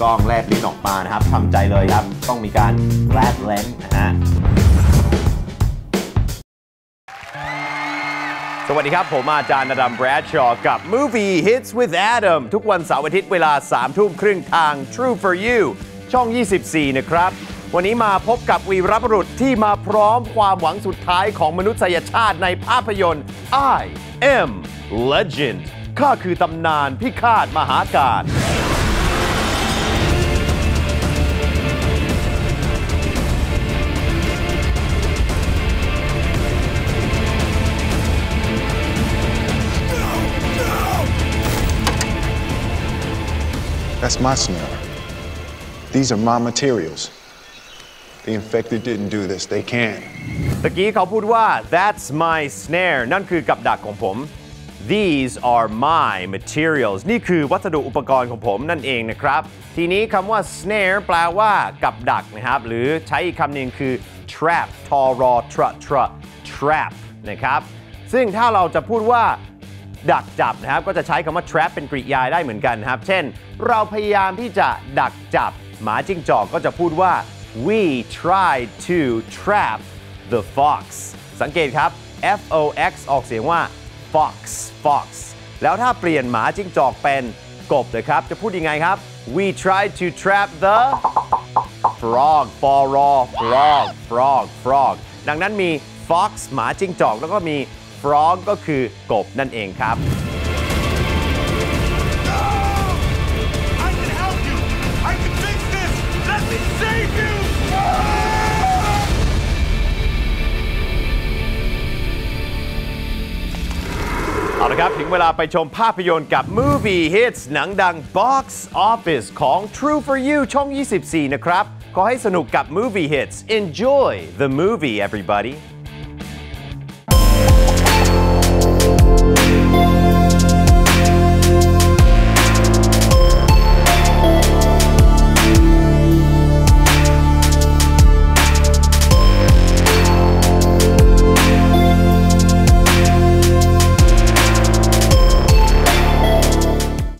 กล้องแลบลิ้นออกมานะครับทำใจเลยครับ ต้องมีการแลบเลนนะฮะสวัสดีครับ ผมอาจารย์นดัมแบรดชอกับ Movie Hits with Adam ทุกวันเสาร์อาทิตย์เวลา 3 ทุ่มครึ่งทาง True for You ช่อง 24 นะครับ วันนี้มาพบกับวีรบุรุษที่มาพร้อมความหวังสุดท้ายของมนุษยชาติในภาพยนตร์ I am Legend ข้าคือตำนานพิฆาตมหาการ That's my smell. These are my materials. The infected didn't do this. They can't. ตะกี้เขาพูดว่า that's my snare นั่นคือกับดักของผม These are my materials นี่คือวัสดุอุปกรณ์ของผมนั่นเองนะครับ ทีนี้คำว่า snare แปลว่ากับดักนะครับ หรือใช้อีกคำหนึ่งคือ trap ทอรอ ทร ทร trap นะครับ ซึ่งถ้าเราจะพูดว่า ดักจับนะครับก็จะใช้คำว่า trap เป็นกริยาได้เหมือนกันครับ เช่น เราพยายามที่จะดักจับ หมาจิ้งจอกก็จะพูดว่า we tried to trap the fox สังเกตครับ F O X ออกเสียงว่า fox fox แล้วถ้าเปลี่ยนหมาจิ้งจอกเป็นกบเลยครับ จะพูดยังไงครับ we tried to trap the frog f o r o frog frog frog ดังนั้นมี fox หมาจิ้งจอกแล้วก็มี frog ก็คือกบนั่นเองครับ เอาละครับ ถึงเวลาไปชมภาพยนตร์กับ Movie Hits หนังดัง Box Office ของ True for You ช่อง 24 นะครับ ขอให้สนุกกับ Movie Hits Enjoy the movie everybody